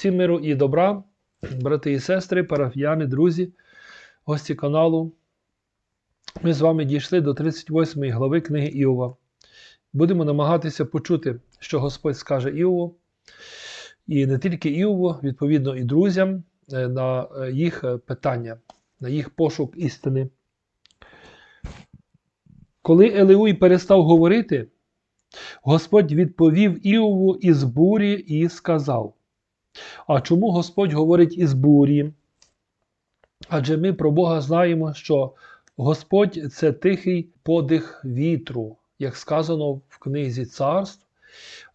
Всім миру і добра, брати і сестри, парафіяни, друзі, гості каналу. Ми з вами дійшли до 38 глави книги Іова. Будемо намагатися почути, що Господь скаже Іову, і не тільки Іову, відповідно, і друзям е, на е, їх е, питання, на їх пошук істини. Коли Елеуй перестав говорити, Господь відповів Іову із бурі і сказав: А чому Господь говорить із бурі? Адже ми про Бога знаємо, що Господь це тихий подих вітру, як сказано в книзі царств,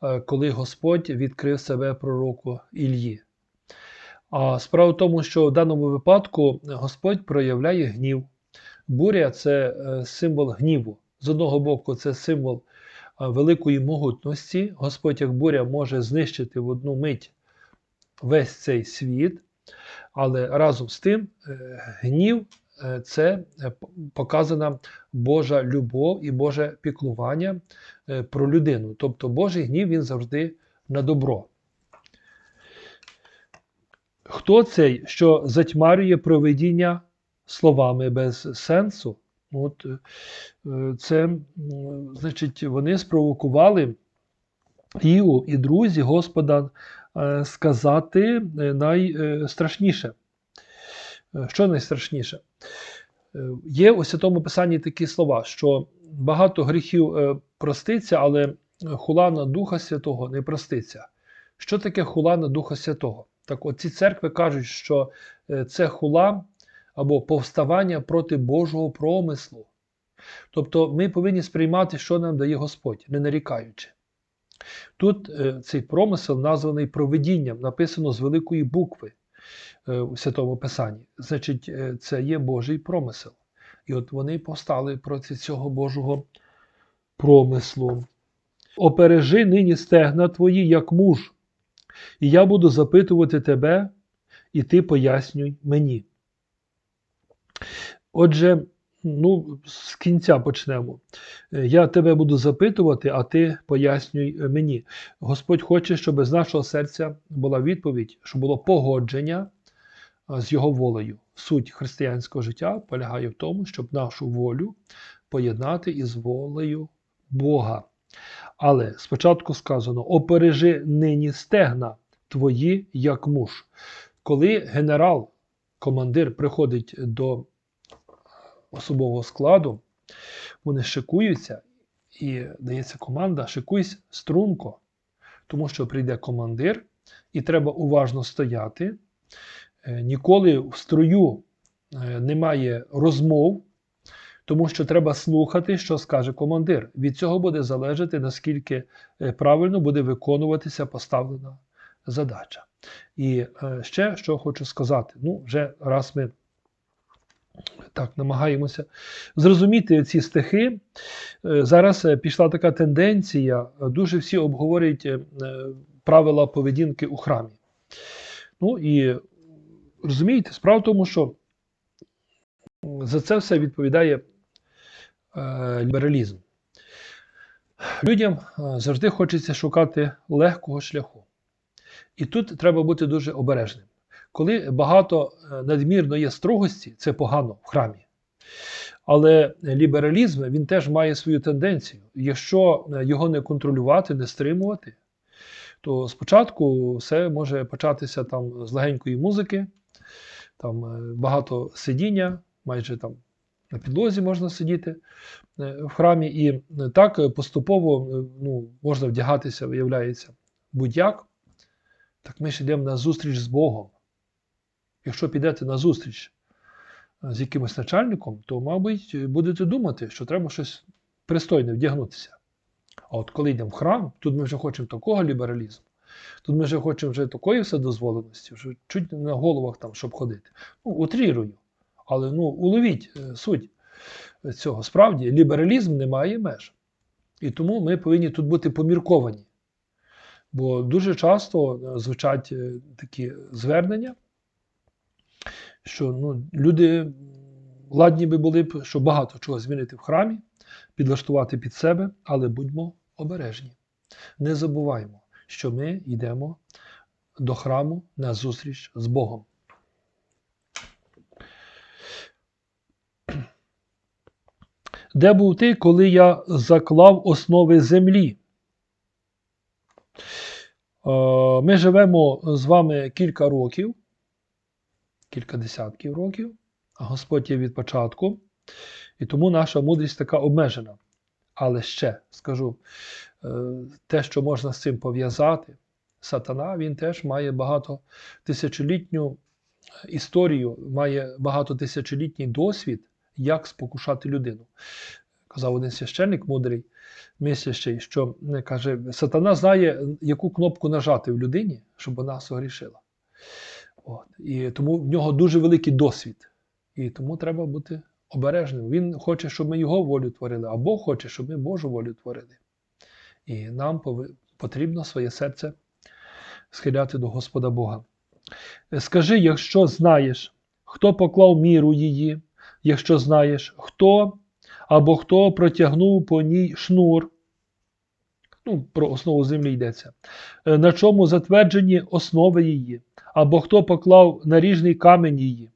е, коли Господь відкрив себе пророку Ільї. А справа в тому, що в даному випадку Господь проявляє гнів. Буря це е, символ гніву. З одного боку, це символ е, великої могутності. Господь, як буря, може знищити в одну мить весь цей світ, але разом з тим е, гнів е, це е, показана Божа любов і Боже піклування про людину. Тобто Божий гнів він завжди на добро. Хто цей, що затьмарює провидіння словами без сенсу? От, Це, значить, вони спровокували Іов і друзі Господа е, сказати е, найстрашніше. Е, Що найстрашніше? Є у Святому Писанні такі слова, що багато гріхів проститься, але хула на Духа Святого не проститься. Що таке хула на Духа Святого? Так от ці церкви кажуть, що це хула або повставання проти Божого промислу. Тобто ми повинні сприймати, що нам дає Господь, не нарікаючи. Тут е, цей промисел названий провидінням, написано з великої букви е, у Святому Писанні. Значить, е, це є Божий промисел. І от вони повстали проти цього Божого промислу. Опережи нині стегна твої, як муж, і я буду запитувати тебе, і ти пояснюй мені. Отже, ну, з кінця почнемо. Е, Я тебе буду запитувати, а ти пояснюй е, мені. Господь хоче, щоб з нашого серця була відповідь, щоб було погодження з Його волею. Суть християнського життя полягає в тому, щоб нашу волю поєднати із волею Бога. Але спочатку сказано: опережи нині стегна твої, як муж. Коли генерал, командир приходить до особового складу, вони шикуються і дається команда: шикуйся струнко, тому що прийде командир, і треба уважно стояти. Е, Ніколи в строю е, немає розмов, тому що треба слухати, що скаже командир. Від цього буде залежати, наскільки е, правильно буде виконуватися поставлена задача. І ще що хочу сказати: ну, вже раз ми так намагаємося зрозуміти ці стихи. Е, Зараз е, пішла така тенденція, е, дуже всі обговорюють правила поведінки у храмі. Ну і розумієте, справа в тому, що за це все відповідає лібералізм. Людям завжди хочеться шукати легкого шляху. І тут треба бути дуже обережним. Коли багато е, надмірно є строгості, це погано в храмі. Але лібералізм він теж має свою тенденцію. Якщо е, його не контролювати, не стримувати, то спочатку все може початися там з легенької музики, там е, багато сидіння, майже там на підлозі можна сидіти в храмі, і так поступово ну, можна вдягатися, виявляється, будь-як. Так ми ж йдемо на зустріч з Богом. Якщо підете на зустріч е, з якимось начальником, то, мабуть, будете думати, що треба щось пристойне вдягнутися. А от коли йдемо в храм, тут ми вже хочемо такого лібералізму, тут ми вже хочемо вже такої вседозволеності, вже чуть не на головах там, щоб ходити. Ну, утрірую. Але ну, уловіть е, суть цього. Справді, лібералізм не має меж. І тому ми повинні тут бути помірковані. Бо дуже часто е, звучать такі звернення, що ну, люди ладні би були б, що багато чого змінити в храмі, підлаштувати під себе, але будьмо обережні. Не забуваємо, що ми йдемо до храму на зустріч з Богом. Де був ти, коли я заклав основи землі? Е, Ми живемо з вами кілька років, кілька десятків років, а Господь є від початку, і тому наша мудрість така обмежена. Але ще скажу, е, те, що можна з цим пов'язати, сатана, він теж має багато тисячолітню історію, має багатотисячолітній досвід, як спокушати людину. Казав один священник мудрий, мислящий, що е, каже, сатана знає, яку кнопку нажати в людині, щоб вона согрішила. От. І тому в нього дуже великий досвід. І тому треба бути обережним. Він хоче, щоб ми його волю творили, а Бог хоче, щоб ми Божу волю творили. І нам потрібно своє серце схиляти до Господа Бога. Скажи, якщо знаєш, хто поклав міру її, якщо знаєш, хто або хто протягнув по ній шнур, ну, про основу землі йдеться, Е, на чому затверджені основи її, або хто поклав наріжний камінь її,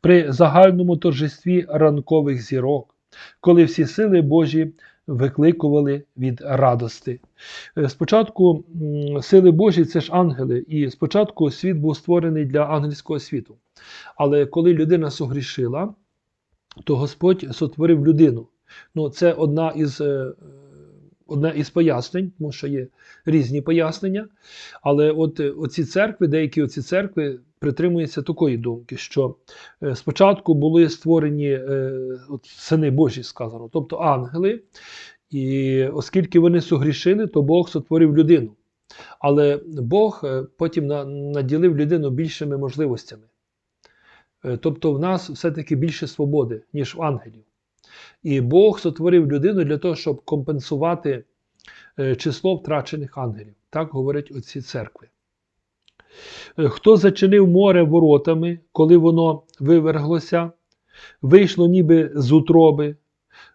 при загальному торжестві ранкових зірок, коли всі сили Божі викликували від радости. Е, Спочатку сили Божі це ж ангели, і спочатку світ був створений для ангельського світу. Але коли людина согрішила, то Господь сотворив людину. Ну, це одна із, е, одне із пояснень, тому що є різні пояснення. Але от е, оці церкви, деякі оці церкви притримуються такої думки, що е, спочатку були створені е, от, сини Божі, сказано, тобто ангели. І оскільки вони согрішили, то Бог сотворив людину. Але Бог потім наділив людину більшими можливостями. Тобто в нас все-таки більше свободи, ніж в ангелів. І Бог сотворив людину для того, щоб компенсувати е, число втрачених ангелів. Так говорять оці церкви. Е, Хто зачинив море воротами, коли воно виверглося, вийшло ніби з утроби,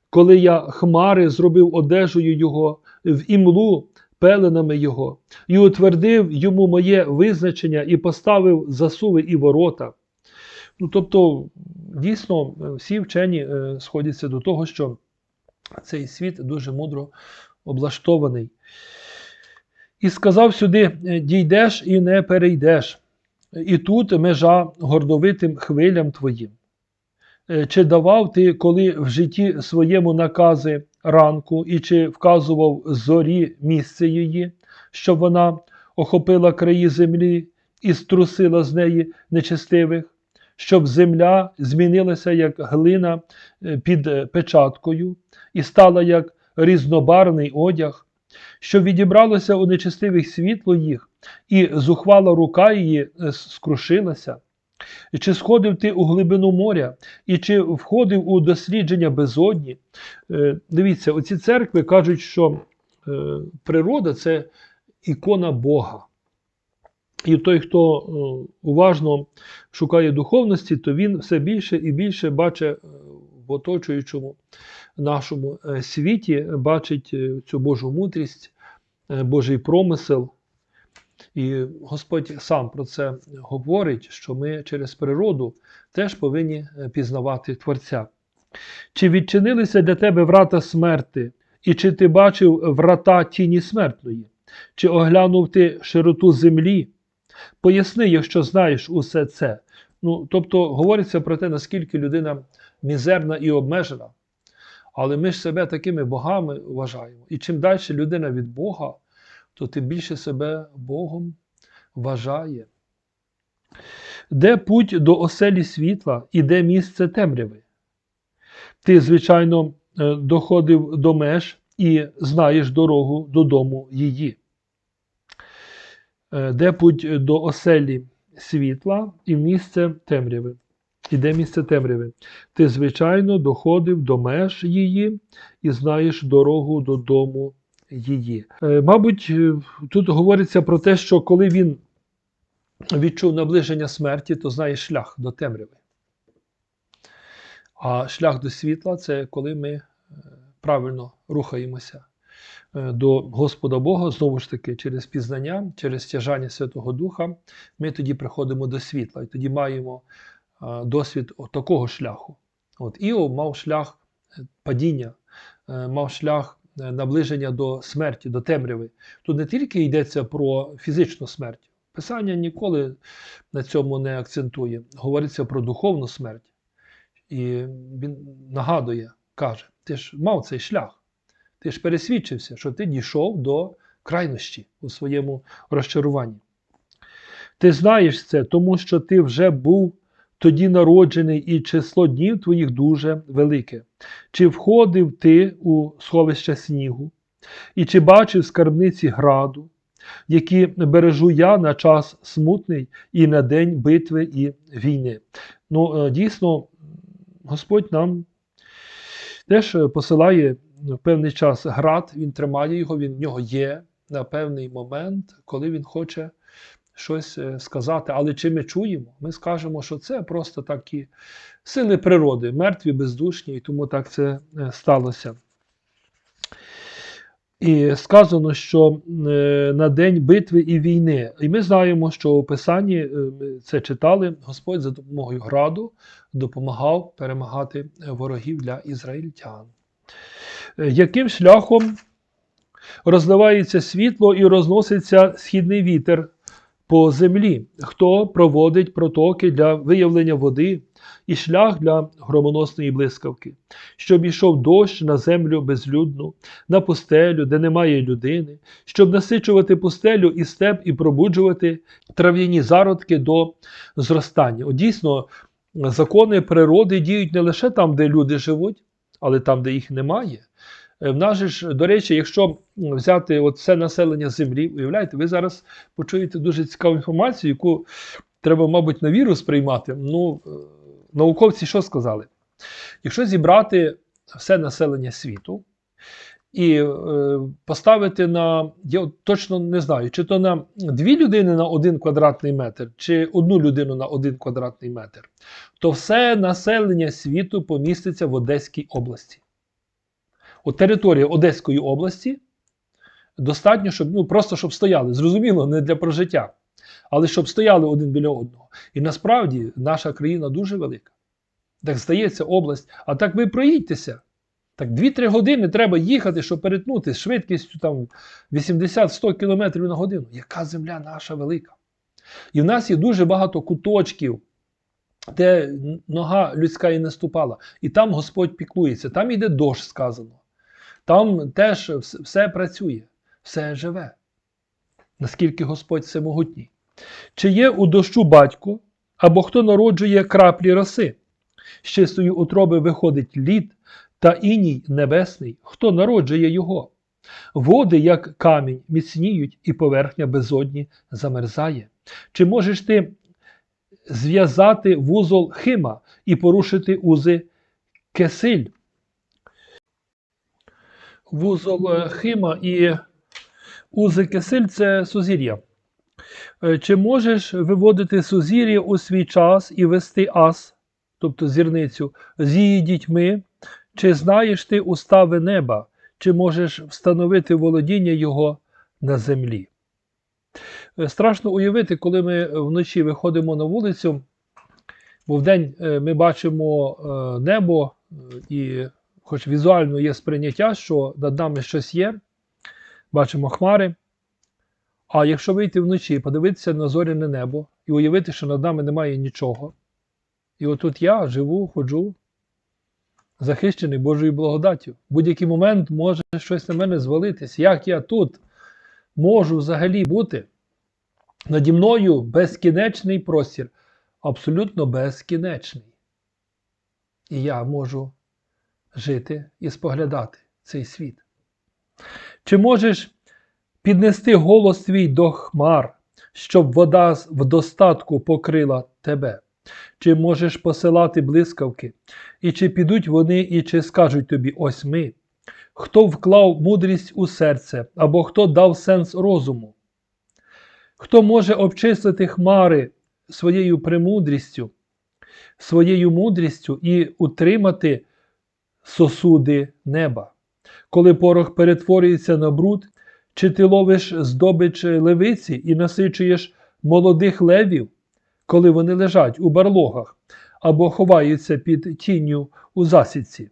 коли я хмари зробив одежею його, в імлу пеленами його, і утвердив йому моє визначення і поставив засуви і ворота. Ну, тобто, дійсно, всі вчені е, сходяться до того, що цей світ дуже мудро облаштований. І сказав сюди: е, дійдеш і не перейдеш, і тут межа гордовитим хвилям твоїм. Е, Чи давав ти, коли в житті своєму накази ранку, і чи вказував зорі місце її, щоб вона охопила краї землі і струсила з неї нечестивих, щоб земля змінилася як глина е, під е, печаткою і стала як різнобарний одяг, щоб відібралося у нечестивих світло їх, і зухвала рука її е, скрушилася. Чи сходив ти у глибину моря, і чи входив у дослідження безодні? Дивіться, оці церкви кажуть, що природа це ікона Бога. І той, хто е, уважно шукає духовності, то він все більше і більше бачить е, в оточуючому нашому е, світі, бачить цю Божу мудрість, Божий промисел. І Господь сам про це говорить, що ми через природу теж повинні пізнавати Творця. Чи відчинилися для тебе врата смерти, і чи ти бачив врата тіні смертної? Чи оглянув ти широту землі? Поясни, якщо знаєш усе це. Ну, тобто говориться про те, наскільки людина мізерна і обмежена. Але ми ж себе такими богами вважаємо. І чим далі людина від Бога, то тим більше себе Богом вважає. Де путь до оселі світла і де місце темряви? Ти, звичайно, е, доходив до меж і знаєш дорогу додому її. Е, Де путь до оселі світла і місце темряви? І де місце темряви? Ти, звичайно, доходив до меж її і знаєш дорогу додому її. Е, Мабуть, е, тут говориться про те, що коли він відчув наближення смерті, то знає шлях до темряви. А шлях до світла це коли ми е, правильно рухаємося. Е, до Господа Бога, знову ж таки, через пізнання, через стяжання Святого Духа, ми тоді приходимо до світла і тоді маємо е, досвід такого шляху. От Іов мав шлях е, падіння, мав шлях наближення до смерті, до темряви. Тут не тільки йдеться про фізичну смерть. Писання ніколи на цьому не акцентує. Говориться про духовну смерть. І він нагадує, каже: ти ж мав цей шлях, ти ж пересвідчився, що ти дійшов до крайності у своєму розчаруванні. Ти знаєш це, тому що ти вже був тоді народжений, і число днів твоїх дуже велике. Чи входив ти у сховище снігу, і чи бачив скарбниці граду, які бережу я на час смутний і на день битви і війни? Ну, е, дійсно, Господь нам теж посилає певний час град, він тримає його, він в нього є на певний момент, коли він хоче щось е, сказати. Але чи ми чуємо? Ми скажемо, що це просто такі сили природи, мертві, бездушні, і тому так це е, сталося. І сказано, що е, на день битви і війни. І ми знаємо, що у Писанні ми це читали, Господь за допомогою граду допомагав перемагати ворогів для ізраїльтян. Е, Яким шляхом розливається світло і розноситься східний вітер по землі? Хто проводить протоки для виявлення води і шлях для громоносної блискавки, щоб ішов дощ на землю безлюдну, на пустелю, де немає людини, щоб насичувати пустелю і степ і пробуджувати трав'яні зародки до зростання. От дійсно, закони природи діють не лише там, де люди живуть, але там, де їх немає. Е, В нас ж, до речі, якщо взяти от все населення землі, уявляєте, ви зараз почуєте дуже цікаву інформацію, яку треба, мабуть, на віру сприймати. Ну, е, науковці що сказали? Якщо зібрати все населення світу і е, поставити на, я точно не знаю, чи то на дві людини на один квадратний метр, чи одну людину на один квадратний метр, то все населення світу поміститься в Одеській області. От територія Одеської області достатньо, щоб ну, просто щоб стояли. Зрозуміло, не для прожиття, але щоб стояли один біля одного. І насправді наша країна дуже велика. Так здається, область. А так ви проїдьтеся. Так 2-3 години треба їхати, щоб перетнути з швидкістю там 80-100 км на годину. Яка земля наша велика? І в нас є дуже багато куточків, де нога людська і не ступала. І там Господь піклується, там йде дощ сказано. Там теж все працює, все живе. Наскільки Господь всемогутній. Чи є у дощу батько, або хто народжує краплі роси? З чистої утроби виходить лід та іній небесний, хто народжує його. Води, як камінь, міцніють, і поверхня безодні замерзає. Чи можеш ти зв'язати вузол хима і порушити узи кесиль? Вузол е, хима і узи кесиль це сузір'я. Е, Чи можеш виводити сузір'я у свій час і вести ас, тобто зірницю, з її дітьми? Чи знаєш ти устави неба, чи можеш встановити володіння його на землі? Е, Страшно уявити, коли ми вночі виходимо на вулицю, бо вдень е, ми бачимо е, небо, і, хоч візуально є сприйняття, що над нами щось є, бачимо хмари. А якщо вийти вночі і подивитися на зоряне небо і уявити, що над нами немає нічого, і отут я живу, ходжу, захищений Божою благодаттю. В будь-який момент може щось на мене звалитись. Як я тут можу взагалі бути? Наді мною безкінечний простір, абсолютно безкінечний. І я можу жити і споглядати цей світ. Чи можеш піднести голос твій до хмар, щоб вода в достатку покрила тебе? Чи можеш посилати блискавки? І чи підуть вони, і чи скажуть тобі ось ми? Хто вклав мудрість у серце, або хто дав сенс розуму? Хто може обчислити хмари своєю премудрістю, своєю мудрістю і утримати сосуди неба? коли порох перетворюється на бруд, чи ти ловиш здобич левиці і насичуєш молодих левів, коли вони лежать у барлогах або ховаються під тінню у засідці?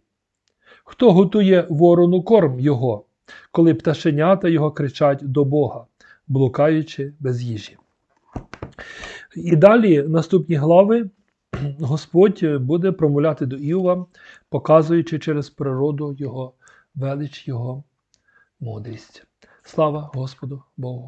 Хто готує ворону корм його, коли пташенята його кричать до Бога, блукаючи без їжі? І далі наступні глави Господь буде промовляти до Іова, показуючи через природу Його велич, Його мудрість. Слава Господу Богу!